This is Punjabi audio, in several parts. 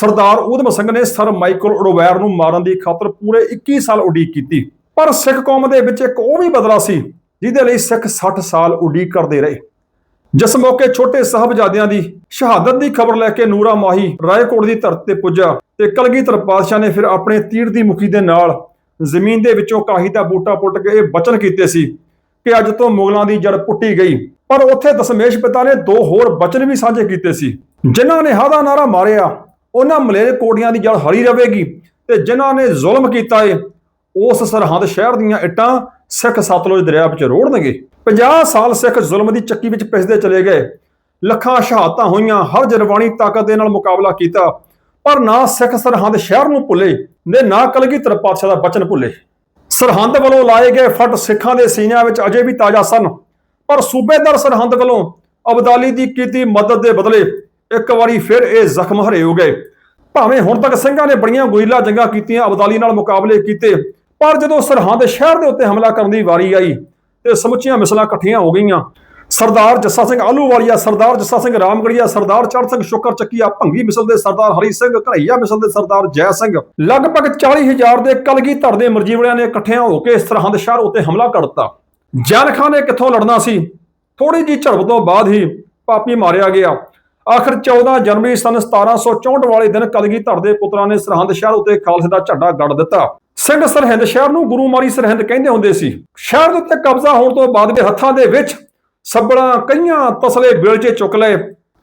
ਸਰਦਾਰ ਊਧਮ ਸਿੰਘ ਨੇ ਸਰ ਮਾਈਕਲ ਉਡਵੈਰ ਨੂੰ ਮਾਰਨ ਦੀ ਖਾਤਰ ਪੂਰੇ 21 ਸਾਲ ਉਡੀਕ ਕੀਤੀ। ਪਰ ਸਿੱਖ ਕੌਮ ਦੇ ਵਿੱਚ ਇੱਕ ਉਹ ਵੀ ਬਦਲਾ ਸੀ, ਜਿਹਦੇ ਲਈ ਸਿੱਖ 60 ਸਾਲ ਉਡੀਕ ਕਰਦੇ ਰਹੇ। ਜਿਸ ਮੌਕੇ ਛੋਟੇ ਸਾਹਿਬਜ਼ਾਦਿਆਂ ਦੀ ਸ਼ਹਾਦਤ ਦੀ ਖਬਰ ਲੈ ਕੇ ਨੂਰਾ ਮਾਹੀ ਰਾਏਕੋਟ ਦੀ ਧਰਤੀ ਤੇ ਪੁੱਜਾ ਤੇ ਕਲਗੀਧਰ ਪਾਤਸ਼ਾਹ ਨੇ ਫਿਰ ਆਪਣੇ ਤੀਰ ਦੀ ਮੁਖੀ ਦੇ ਨਾਲ ਜ਼ਮੀਨ ਦੇ ਵਿੱਚੋਂ ਕਾਹੀ ਦਾ ਬੂਟਾ ਪੁੱਟ ਕੇ ਇਹ ਬਚਨ ਕੀਤੇ ਸੀ ਕਿ ਅੱਜ ਤੋਂ ਮੁਗਲਾਂ ਦੀ ਜੜ ਪੁੱਟੀ ਗਈ। ਪਰ ਉੱਥੇ ਦਸ਼ਮੇਸ਼ ਪਿਤਾ ਨੇ ਦੋ ਹੋਰ ਬਚਨ ਵੀ ਸਾਂਝੇ ਕੀਤੇ ਸੀ, ਜਿਨ੍ਹਾਂ ਨੇ ਹਾਦਾ ਨਾਰਾ ਮਾਰਿਆ ਉਹਨਾਂ ਮਲੇਰ ਕੋਟੀਆਂ ਦੀ ਜੜ ਹਰੀ ਰਹੇਗੀ ਤੇ ਜਿਨ੍ਹਾਂ ਨੇ ਜ਼ੁਲਮ ਕੀਤਾ ਏ, ਉਸ ਸਰਹੰਦ ਸ਼ਹਿਰ ਦੀਆਂ ਇੱਟਾਂ ਸਿੱਖ ਸਤਲੁਜ ਦਰਿਆ ਵਿੱਚ ਰੋੜਨਗੇ। 50 ਸਾਲ ਸਿੱਖ ਜ਼ੁਲਮ ਦੀ ਚੱਕੀ ਵਿੱਚ ਪਿਸਦੇ ਚਲੇ ਗਏ। ਲੱਖਾਂ ਸ਼ਹਾਦਤਾਂ ਹੋਈਆਂ, ਹਰ ਜਰਵਾਣੀ ਤਾਕਤ ਦੇ ਨਾਲ ਮੁਕਾਬਲਾ ਕੀਤਾ, ਪਰ ਨਾ ਸਿੱਖ ਸਰਹੰਦ ਸ਼ਹਿਰ ਨੂੰ ਭੁੱਲੇ ਨੇ ਨਾ ਕਲਗੀਧਰ ਪਾਤਸ਼ਾਹ ਦਾ ਬਚਨ ਭੁੱਲੇ। ਸਰਹੰਦ ਵੱਲੋਂ ਲਾਏ ਗਏ ਫੱਟ ਸਿੱਖਾਂ ਦੇ ਸੀਨਿਆਂ ਵਿੱਚ ਅਜੇ ਵੀ ਤਾਜ਼ਾ ਸਨ, ਪਰ ਸੂਬੇਦਾਰ ਸਰਹੰਦ ਵੱਲੋਂ ਅਬਦਾਲੀ ਦੀ ਕੀਤੀ ਮਦਦ ਦੇ ਬਦਲੇ ਇੱਕ ਵਾਰੀ ਫਿਰ ਇਹ ਜ਼ਖਮ ਹਰੇ ਹੋ ਗਏ। ਭਾਵੇਂ ਹੁਣ ਤੱਕ ਸਿੰਘਾਂ ਨੇ ਬੜੀਆਂ ਗੁਰੀਲਾ ਜੰਗਾਂ ਕੀਤੀਆਂ, ਅਬਦਾਲੀ ਨਾਲ ਮੁਕਾਬਲੇ ਕੀਤੇ, ਪਰ ਜਦੋਂ ਸਰਹੰਦ ਸ਼ਹਿਰ ਦੇ ਉੱਤੇ ਹਮਲਾ ਕਰਨ ਦੀ ਵਾਰੀ ਆਈ ਤੇ ਸਮੁੱਚੀਆਂ ਮਿਸਲਾਂ ਇਕੱਠੀਆਂ ਹੋ ਗਈਆਂ। ਸਰਦਾਰ ਜੱਸਾ ਸਿੰਘ ਆਲੂਵਾਲੀਆ ਸਰਦਾਰ ਜੱਸਾ ਸਿੰਘ ਰਾਮਗੜੀਆ, ਸਰਦਾਰ ਚੜ ਸਿੰਘ ਸ਼ੁਕਰ ਚੱਕੀਆ, ਭੰਗੀ ਮਿਸਲ ਦੇ ਸਰਦਾਰ ਹਰੀ ਸਿੰਘ ਘੜਈਆ ਮਿਸਲ ਦੇ ਸਰਦਾਰ ਜੈ ਸਿੰਘ। ਲਗਭਗ 40000 ਦੇ ਕਲਗੀ ਧਰ ਦੇ ਮਰਜੀਵੜਿਆਂ ਨੇ ਇਕੱਠਿਆਂ ਹੋ ਕੇ ਸਰਹੰਦ ਸ਼ਹਿਰ ਉੱਤੇ ਹਮਲਾ ਕਰ ਦਿੱਤਾ। ਜੈਨ ਖਾਨ ਨੇ ਕਿੱਥੋਂ ਲੜਨਾ ਸੀ? ਥੋੜੀ ਜੀ ਝੜਪ ਤੋਂ ਬਾਅਦ ਹੀ ਪਾਪੀ ਮਾਰਿਆ ਗਿਆ। ਆਖਰ 14 ਜਨਵਰੀ ਸਨ 1764 ਵਾਲੇ ਦਿਨ ਕਲਗੀ ਧਰ ਦੇ ਪੁੱਤਰਾਂ ਨੇ ਸਰਹੰਦ ਸ਼ਹਿਰ ਉੱਤੇ ਖਾਲਸੇ ਦਾ ਝੰਡਾ ਗੱਡ ਦਿੱਤਾ। ਸਿੰਘ ਸਰਹਿੰਦ ਸ਼ਹਿਰ ਨੂੰ ਗੁਰੂ ਮਾਰੀ ਸਰਹਿੰਦ ਕਹਿੰਦੇ ਹੁੰਦੇ ਸੀ। ਸ਼ਹਿਰ ਦੇ ਉੱਤੇ ਕਬਜ਼ਾ ਹੋਣ ਤੋਂ ਬਾਅਦ ਦੇ ਹੱਥਾਂ ਦੇ ਵਿੱਚ ਸੱਬਲਾਂ ਕਈਆਂ ਤਸਲੇ ਬਿਲਚੇ ਚੁੱਕ ਲਏ।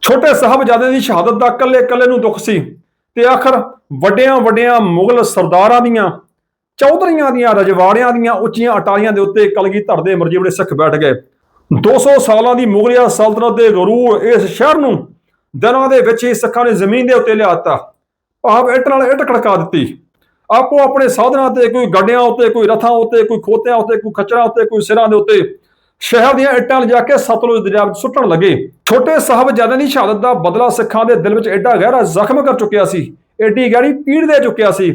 ਛੋਟੇ ਸਾਹਿਬਜ਼ਾਦੇ ਦੀ ਸ਼ਹਾਦਤ ਦਾ ਕੱਲੇ ਕੱਲੇ ਨੂੰ ਦੁੱਖ ਸੀ ਤੇ ਆਖਰ ਵੱਡਿਆਂ ਵੱਡਿਆਂ ਮੁਗਲ ਸਰਦਾਰਾਂ ਦੀਆਂ, ਚੌਧਰੀਆਂ ਦੀਆਂ, ਰਜਵਾੜਿਆਂ ਦੀਆਂ ਉੱਚੀਆਂ ਅਟਾਰੀਆਂ ਦੇ ਉੱਤੇ ਕਲਗੀ ਧਰ ਦੇ ਮਰਜੀਵੜੇ ਸਿੱਖ ਬੈਠ ਗਏ। 200 ਸਾਲਾਂ ਦੀ ਮੁਗਲਿਆ ਸਲਤਨਤ ਦੇ ਗਰੂਰ ਇਸ ਸ਼ਹਿਰ ਨੂੰ ਦਿਨਾਂ ਦੇ ਵਿੱਚ ਹੀ ਸਿੱਖਾਂ ਨੇ ਜ਼ਮੀਨ ਦੇ ਉੱਤੇ ਲਿਆਤਾ। ਭਾਵ ਇੱਟ ਨਾਲ ਇੱਟ ਖੜਕਾ ਦਿੱਤੀ। ਆਪੋ ਆਪਣੇ ਸਾਧਨਾਂ ਤੇ ਕੋਈ ਗੱਡਿਆਂ ਉੱਤੇ, ਕੋਈ ਰਥਾਂ ਉੱਤੇ, ਕੋਈ ਖੋਤਿਆਂ ਉੱਤੇ, ਕੋਈ ਖੱਚਰਾਂ ਉੱਤੇ, ਕੋਈ ਸਿਰਾਂ ਦੇ ਉੱਤੇ ਸ਼ਹਿਰ ਦੀਆਂ ਇੱਟਾਂ ਲਿਜਾ ਕੇ ਸਤਲੁਜ ਦਰਿਆ ਵਿੱਚ ਸੁੱਟਣ ਲੱਗੇ। ਛੋਟੇ ਸਾਹਿਬਜ਼ਾਦਿਆਂ ਦੀ ਸ਼ਹਾਦਤ ਦਾ ਬਦਲਾ ਸਿੱਖਾਂ ਦੇ ਦਿਲ ਵਿੱਚ ਐਡਾ ਗਹਿਰਾ ਜ਼ਖਮ ਕਰ ਚੁੱਕਿਆ ਸੀ ਐਡੀ ਗਹਿਰੀ ਪੀੜ ਦੇ ਚੁੱਕਿਆ ਸੀ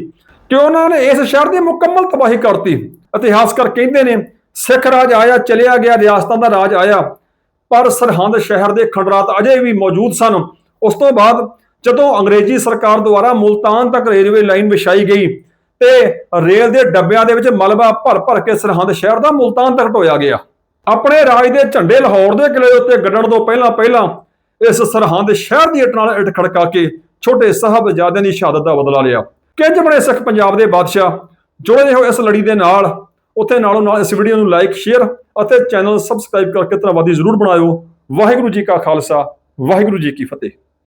ਕਿ ਉਹਨਾਂ ਨੇ ਇਸ ਸ਼ਹਿਰ ਦੀ ਮੁਕੰਮਲ ਤਬਾਹੀ ਕਰਤੀ। ਇਤਿਹਾਸਕਾਰ ਕਹਿੰਦੇ ਨੇ, ਸਿੱਖ ਰਾਜ ਆਇਆ, ਚਲਿਆ ਗਿਆ, ਰਿਆਸਤਾਂ ਦਾ ਰਾਜ ਆਇਆ, ਪਰ ਸਰਹੰਦ ਸ਼ਹਿਰ ਦੇ ਖੰਡਰਾਤ ਅਜੇ ਵੀ ਮੌਜੂਦ ਸਨ। ਉਸ ਤੋਂ ਬਾਅਦ ਜਦੋਂ ਅੰਗਰੇਜ਼ੀ ਸਰਕਾਰ ਦੁਆਰਾ ਮੁਲਤਾਨ ਤੱਕ ਰੇਲਵੇ ਲਾਈਨ ਵਿਛਾਈ ਗਈ ਤੇ ਰੇਲ ਦੇ ਡੱਬਿਆਂ ਦੇ ਵਿੱਚ ਮਲਬਾ ਭਰ ਭਰ ਕੇ ਸਰਹੰਦ ਸ਼ਹਿਰ ਦਾ ਮੁਲਤਾਨ ਤੱਕ ਢੋਇਆ ਗਿਆ। ਆਪਣੇ ਰਾਜ ਦੇ ਝੰਡੇ ਲਾਹੌਰ ਦੇ ਕਿਲੇ ਉੱਤੇ ਗੱਡਣ ਤੋਂ ਪਹਿਲਾਂ ਪਹਿਲਾਂ ਇਸ ਸਰਹੰਦ ਸ਼ਹਿਰ ਦੀ ਇੱਟ ਨਾਲ ਇੱਟ ਖੜਕਾ ਕੇ ਛੋਟੇ ਸਾਹਿਬਜ਼ਾਦਿਆਂ ਦੀ ਸ਼ਹਾਦਤ ਦਾ ਬਦਲਾ ਲਿਆ। ਕਿੰਜ ਬਣੇ ਸਿੱਖ ਪੰਜਾਬ ਦੇ ਬਾਦਸ਼ਾਹ? ਜੁੜੇ ਹੋਏ ਇਸ ਲੜੀ ਦੇ ਨਾਲ। ਉੱਥੇ ਨਾਲੋਂ ਨਾਲ ਇਸ ਵੀਡੀਓ ਨੂੰ ਲਾਈਕ, ਸ਼ੇਅਰ ਅਤੇ ਚੈਨਲ ਸਬਸਕ੍ਰਾਈਬ ਕਰਕੇ ਧੰਨਵਾਦੀ ਜ਼ਰੂਰ ਬਣਾਇਓ। ਵਾਹਿਗੁਰੂ ਜੀ ਕਾ ਖਾਲਸਾ, ਵਾਹਿਗੁਰੂ ਜੀ ਕੀ ਫਤਿਹ।